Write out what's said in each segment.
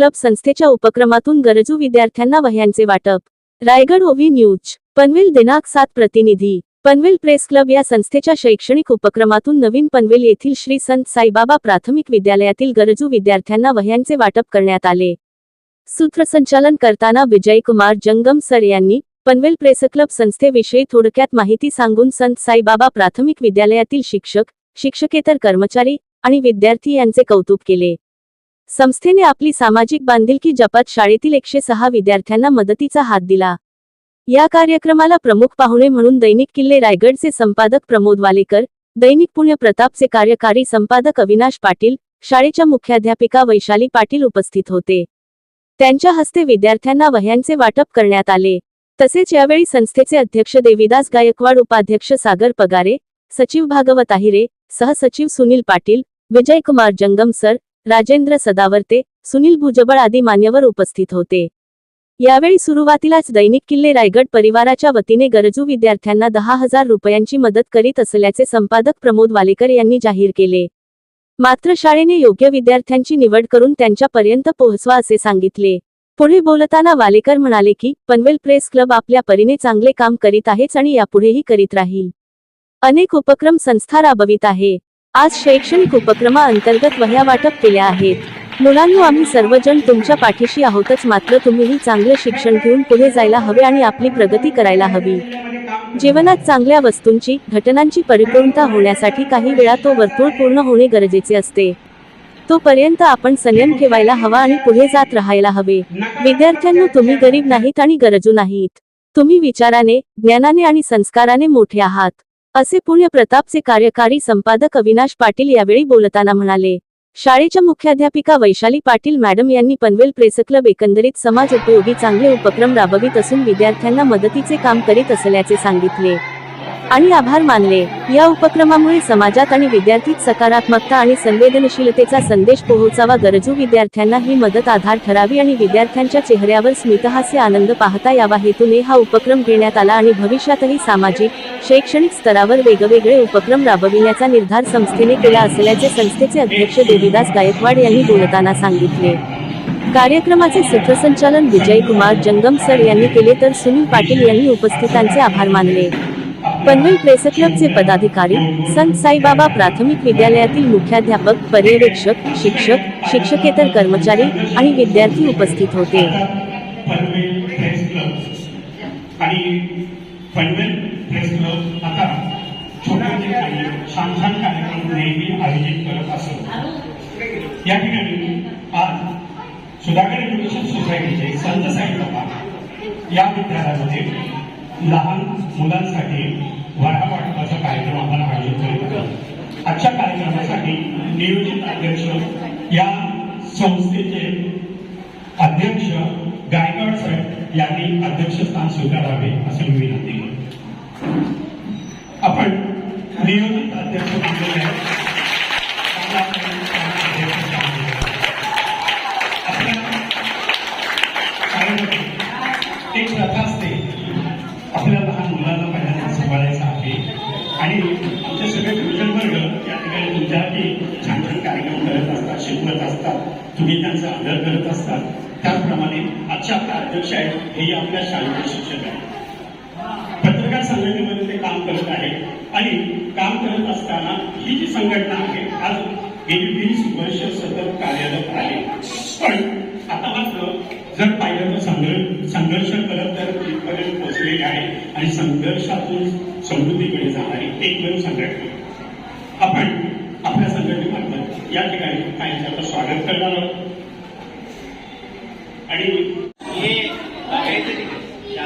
Club संस्थेच्या उपक्रमातून गरजू विद्यार्थ्यांना वह्यांचे वाटप. रायगड ओव्ही न्यूज पनवेल दिनांक सात प्रतिनिधी. पनवेल प्रेस क्लब या संस्थेच्या शैक्षणिक उपक्रमातून नवीन पनवेल येथील श्री संत साईबाबा प्राथमिक विद्यालयातील गरजू विद्यार्थ्यांना वह्यांचे वाटप करण्यात आले. सूत्रसंचालन करताना विजयकुमार जंगम सर यांनी पनवेल प्रेस क्लब संस्थेविषयी थोडक्यात माहिती सांगून संत साईबाबा प्राथमिक विद्यालयातील शिक्षक शिक्षकेतर कर्मचारी आणि विद्यार्थी यांचे कौतुक केले. संस्थेने आपली सामाजिक बांधिलकी जपात शाळेतील एकशे सहा विद्यार्थ्यांना मदतीचा हात दिला. या कार्यक्रमाला प्रमुख पाहुणे म्हणून दैनिक किल्ले रायगडचे संपादक प्रमोद वालेकर दैनिक पुण्य प्रतापचे कार्यकारी संपादक अविनाश पाटील शाळेच्या मुख्याध्यापिका वैशाली पाटील उपस्थित होते. त्यांच्या हस्ते विद्यार्थ्यांना वह्यांचे वाटप करण्यात आले. तसेच यावेळी संस्थेचे अध्यक्ष देविदास गायकवाड उपाध्यक्ष सागर पगारे सचिव भागवत आहिरे सहसचिव सुनील पाटील विजयकुमार जंगम सर राजेंद्र सदावर्ते सुनील भुजबळ आदी मान्यवर उपस्थित होते. यावेळी सुरुवातीलाच दैनिक किल्ले रायगड परिवाराच्या वतीने गरजू विद्यार्थ्यांना दहा हजार रुपयांची मदत करीत असल्याचे संपादक प्रमोद वालेकर यांनी जाहीर केले. मात्र शाळेने योग्य विद्यार्थ्यांची निवड करून त्यांच्यापर्यंत पोहोचवा असे सांगितले. पुढे बोलताना वालेकर म्हणाले की पनवेल प्रेस क्लब आपल्या परीने चांगले काम करीत आहेच आणि यापुढेही करीत राहील. अनेक उपक्रम संस्था राबवित आहे. आज शैक्षणिक उपक्रमाअंतर्गत वह्या वाटप केल्या आहेत. मुलांनो आम्ही सर्वजण तुमच्या पाठीशी आहोतच. मात्र तुम्हीही चांगले शिक्षण घेऊन पुढे जायला हवे आणि आपली प्रगती करायला हवी. जीवनात चांगल्या वस्तूंची घटनांची परिपूर्णता होण्यासाठी काही वेळा तो वर्तुळ पूर्ण होणे गरजेचे असते. तोपर्यंत आपण संयम ठेवायला हवा आणि पुढे जात राहायला हवे. विद्यार्थ्यांनो तुम्ही गरीब नाहीत आणि गरजू नाहीत. तुम्ही विचाराने ज्ञानाने आणि संस्काराने मोठे आहात. असे पुण्य प्रतापचे कार्यकारी संपादक अविनाश पाटील यावेळी बोलताना म्हणाले शाळेच्या मुख्याध्यापिका वैशाली पाटील मॅडम यांनी पनवेल प्रेस क्लब एकंदरीत समाज उपयोगी चांगले उपक्रम राबवित असून विद्यार्थ्यांना मदतीचे काम करीत असल्याचे सांगितले. आणि आभार मानले. या उपक्रमामुळे समाजात आणि विद्यार्थीत सकारात्मकता आणि संवेदनशीलतेचा संदेश पोहोचावा गरजू विद्यार्थ्यांना ही मदत आधार ठरावी आणि विद्यार्थ्यांच्या चेहऱ्यावर स्मितहास्य आनंद पाहता यावा हेतूने हा उपक्रम घेण्यात आला आणि भविष्यातही सामाजिक शैक्षणिक स्तरावर वेगवेगळे उपक्रम राबविण्याचा निर्धार संस्थेने केला असल्याचे संस्थेचे अध्यक्ष देवीदास गायकवाड यांनी बोलताना सांगितले. कार्यक्रमाचे सूत्रसंचालन विजयकुमार जंगम सर यांनी केले तर सुनील पाटील यांनी उपस्थितांचे आभार मानले. पनवेल प्रेस क्लबचे पदाधिकारी संत साईबाबा प्राथमिक विद्यालयातील मुख्याध्यापक पर्यवेक्षक शिक्षक शिक्षकेतर कर्मचारी आणि विद्यार्थी उपस्थित होते. या ठिकाणी आज सुधाकर एज्युकेशन सोसायटीचे संत साईबाबा या विद्यालयामध्ये लहान मुलांसाठी वह्या वाटपाचा कार्यक्रम आपण आयोजित करीत आहोत. आजच्या कार्यक्रमासाठी नियोजित अध्यक्ष या संस्थेचे अध्यक्ष गायकवाड साहेब यांनी अध्यक्षस्थान स्वीकारावे असे मी विनंती करतो. आपण नियोजित शिक्षक पत्रकार संघटनेमध्ये ते काम करत आहे आणि काम करत असताना ही जी संघटना आहे आज गेली वीस वर्ष सतत कार्यरत आहे. पण आता मात्र जर पाहिलं तर संघर्ष संघर्ष करत तर तिथपर्यंत पोहोचलेले आहे आणि संघर्षातून समृद्धीकडे जाणारी एकमेव संघटना. आपण आपल्या संघटनेमार्फत या ठिकाणी काहींचं स्वागत करणार आहोत. आणि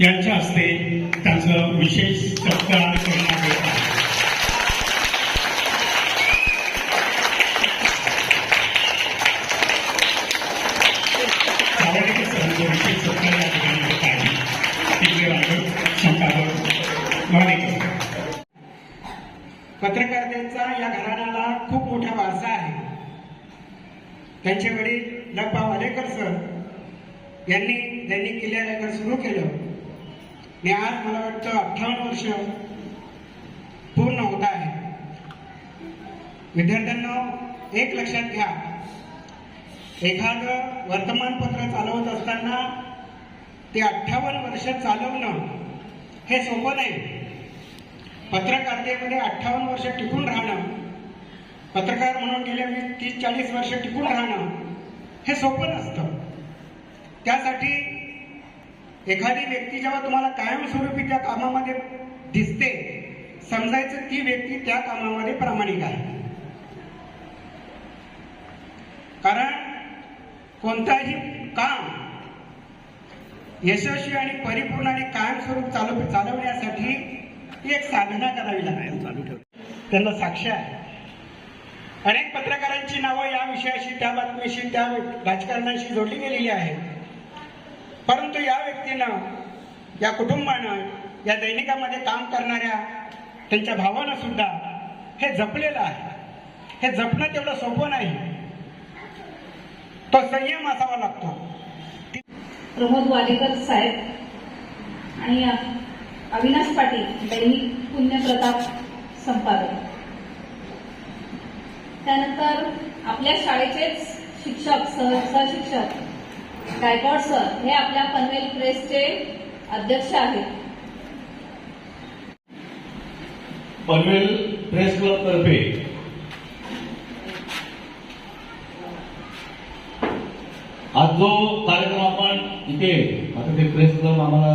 यांच्या हस्ते त्यांचं विशेष सत्कार करण्यात येत आहे. सावर्डेकर सरांचा विशेष सत्कार या ठिकाणी होत आहे. किल्ले रायगड संपादक वालेकर पत्रकारितेचा या घराण्याला खूप मोठा वारसा आहे. त्यांचे वडील लगबा वालेकर सर यांनी त्यांनी किल्ल्यानगर सुरू केलं. आणि आज मला वाटतं अठ्ठावन्न वर्ष पूर्ण होत आहे. विद्यार्थ्यांना एक लक्षात घ्या. एखादं वर्तमानपत्र चालवत असताना ते अठ्ठावन्न वर्ष चालवणं हे सोपं नाही. पत्रकारितेमध्ये अठ्ठावन्न वर्ष टिकून राहणं पत्रकार म्हणून गेले मी तीस चाळीस वर्ष टिकून राहणं हे सोपं नसतं. त्यासाठी एखादी व्यक्ती जेव्हा तुम्हाला कायमस्वरूपी त्या कामामध्ये दिसते समजायचं ती व्यक्ती त्या कामामध्ये प्रामाणिक आहे. कारण कोणताही काम यशस्वी आणि परिपूर्ण आणि कायमस्वरूप चालव चालवण्यासाठी एक साधना करावी लागते चालू ठेव त्यांना साक्ष आहे. अनेक पत्रकारांची नावं या विषयाशी त्या बातमीशी त्या राजकारणाशी जोडली गेलेली आहेत. परंतु या व्यक्तीनं या कुटुंबानं या दैनिकामध्ये काम करणाऱ्या त्यांच्या भावानं सुद्धा हे जपलेलं आहे. हे जपणं तेवढं सोपं नाही. तो संयम असावा लागतो. प्रमोद वालेकर साहेब आणि अविनाश पाटील दैनिक पुण्यप्रताप संपादक. त्यानंतर आपल्या शाळेचेच शिक्षक सह सहशिक्षक गायकवाड सर हे आपल्या पनवेल प्रेसचे अध्यक्ष आहेत. पनवेल प्रेस क्लब तर्फे. आज जो कार्यक्रम आपण इथे आता ते प्रेस क्लब आम्हाला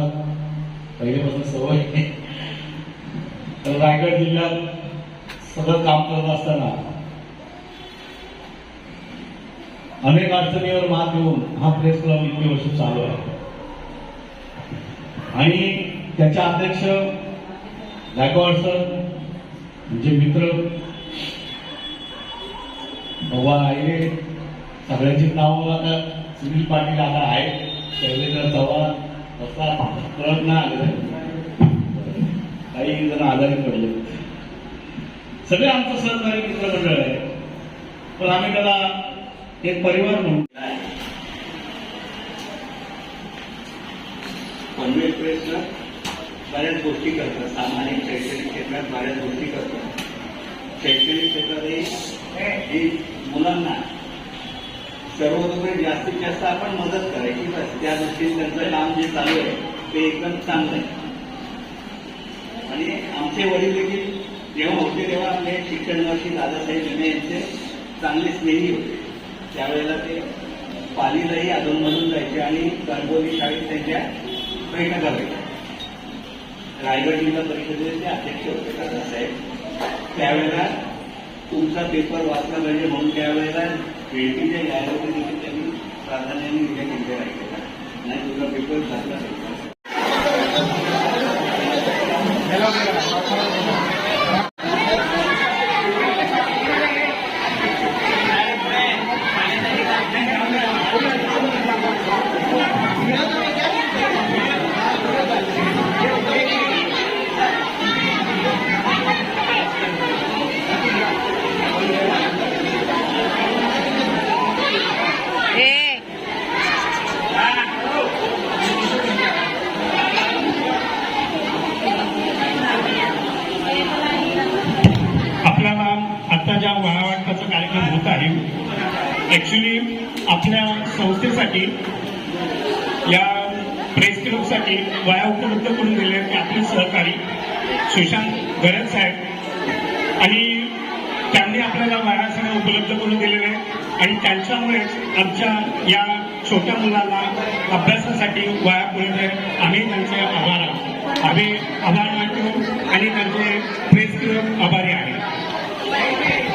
पहिल्यापासून सवय तर रायगड जिल्ह्यात सगळं काम करत असताना अनेक अडचणीवर मात देऊन हा प्रेस क्लब इतके वर्ष चालू आहे. आणि त्याचे अध्यक्ष गायकवाड सर म्हणजे मित्र भगवान आहे सगळ्यांची नावं आता सुनील पाटील आता आहेत. शैलेंद्र चव्हाण असा कळत नाही आले काही जण आजारी पडले. सगळे आमचं सहकारी मित्रमंडळ आहे. पण आम्ही त्याला एक परिवार म्हणून. पनवेल बऱ्याच गोष्टी करतात. सामाजिक शैक्षणिक क्षेत्रात बऱ्याच गोष्टी करतात. शैक्षणिक क्षेत्रातही मुलांना सर्वतोपरी जास्तीत जास्त आपण मदत करायची बस. त्या दृष्टीने त्यांचं काम जे चालू आहे ते एकदम चांगलं आहे. आणि आमचे वडील देखील जेव्हा होते तेव्हा आपले शिक्षण वर्षी दादासाहेब विमे यांचे चांगले स्नेही होते. त्यावेळेला ते पालीलाही अधूनमधून जायचे आणि गणगोली शाळेत त्यांच्या बैठका व्हायच्या रायगड जिल्हा परिषदेचे ते अध्यक्ष होते दादासाहेब त्यावेळेला तुमचा पेपर वाचला पाहिजे म्हणून त्यावेळेला भेटीच्या जाहिराती देखील त्यांनी प्राधान्याने उद्या केले राहिले नाही तुझा पेपर घातला ऍक्च्युली आपल्या संस्थेसाठी या प्रेस क्लबसाठी वया उपलब्ध करून दिले ते आपले सहकारी सुशांत गरज साहेब. आणि त्यांनी आपल्याला वया सगळ्या उपलब्ध करून दिलेले आहे आणि त्यांच्यामुळेच आमच्या या छोट्या मुलाला अभ्यासासाठी वया पुरत आहे. आम्ही त्यांचे आभार आहोत. आम्ही आभार मानतो आणि त्यांचे प्रेस क्लब आभारी आहे.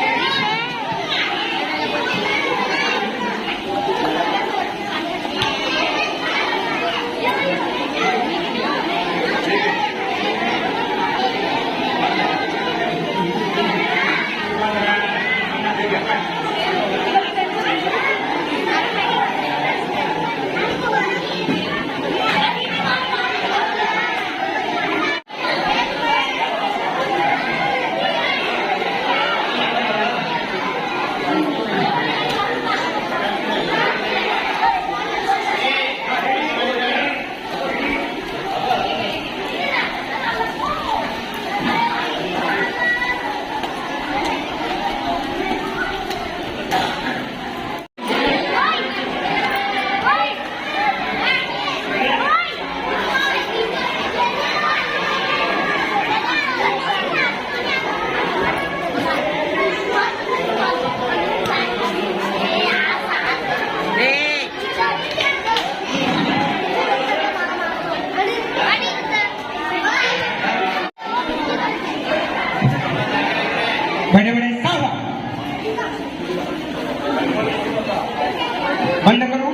बंद करू।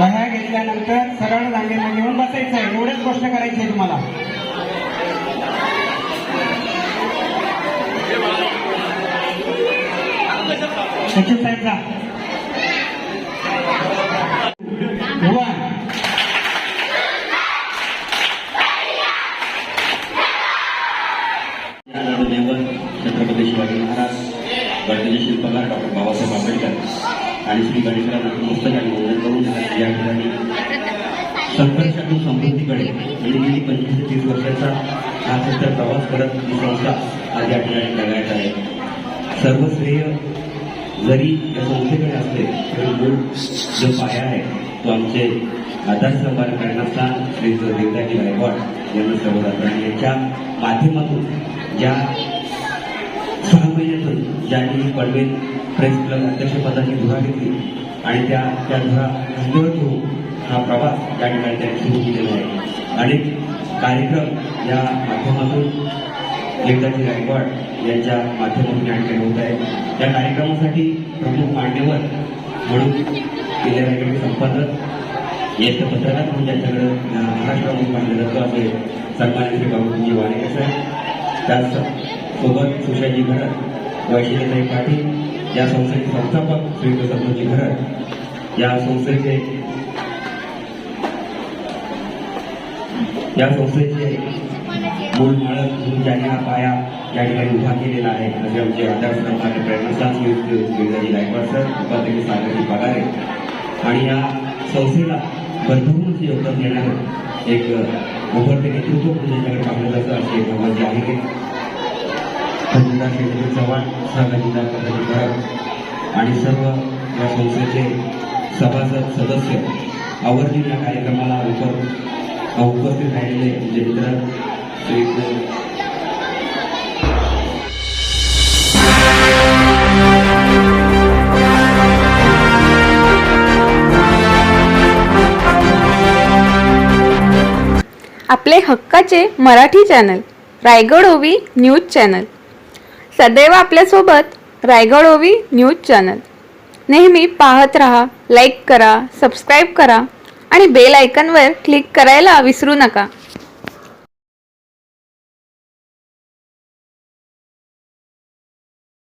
वह्या घेतल्यानंतर सरळ जागेला घेऊन बसायचं आहे. एवढेच गोष्ट करायची आहे तुम्हाला. सचिव साहेब जा. उभा. छत्रपती शिवाजी महाराज गणपती शिल्पकार डॉक्टर बाबासाहेब आंबेडकर आणि श्री गणेशराव पुस्तकांनी वंदन करून या ठिकाणी संघर्षातून समृद्धीकडे म्हणजे गेली पंचवीस तीस वर्षाचा हा सध्या प्रवास करत ही संस्था आज या ठिकाणी करण्यात आहे. सर्व श्रेय जरी या संस्थेकडे असले तरी मूळ जो पाया आहे तो आमचे आधारस्तंभाला करण्याचा श्री देवदाजी गायकवाड यांना सर्व आणि यांच्या माध्यमातून ज्या सहा महिन्यातून ज्यांनी प्रेस क्लब अध्यक्षपदाची धुरा घेतली आणि त्या त्या धुरा खांद्यावर घेऊन हा प्रवास या ठिकाणी त्यांनी सुरू केलेला आहे. अनेक कार्यक्रम या माध्यमातून देवदाजी गायकवाड यांच्या माध्यमातून या ठिकाणी होत आहे. या कार्यक्रमासाठी प्रमुख मान्यवर म्हणून केल्या रायगडचे संपादक ज्येष्ठ पत्रकार म्हणून ज्यांच्याकडे अं, महाराष्ट्रामध्ये मानलं जातं असे सन्मान्य श्री बाबूजी वाडेकर साहेब त्याच सोबत सुशाजी घरत वैशिलेताई पाटील या संस्थेचे संस्थापक श्री संतोषजी घरत. या संस्थेचे या संस्थेचे मूळ माळक म्हणून ज्यांनी हा पाया या ठिकाणी उभा केलेला आहे. असे आमचे आधारस्तंभाचे प्रेरणास्थान श्री गायकवाड सर उपाध्यक्ष सागरजी पगारे. आणि या संस्थेला भरभरून योगदान देणारं एक उभरते नेतृत्व म्हणून ज्यांच्याकडे पाहिलं जातं असे एक भगवानजी आहे. खजिनदार शेतकरी चव्हाण सहखजिनदार पद्धती भरत आणि सर्व या संस्थेचे सभासद सदस्य आवर्जून या कार्यक्रमाला उप उपस्थित राहिलेले म्हणजे मित्र श्री आपले हक्काचे मराठी चॅनल रायगड ओवी न्यूज चॅनल. सदैव आपल्यासोबत रायगड ओवी न्यूज चॅनल. नेहमी पाहत रहा लाईक करा सबस्क्राईब करा आणि बेल आयकनवर क्लिक करायला विसरू नका.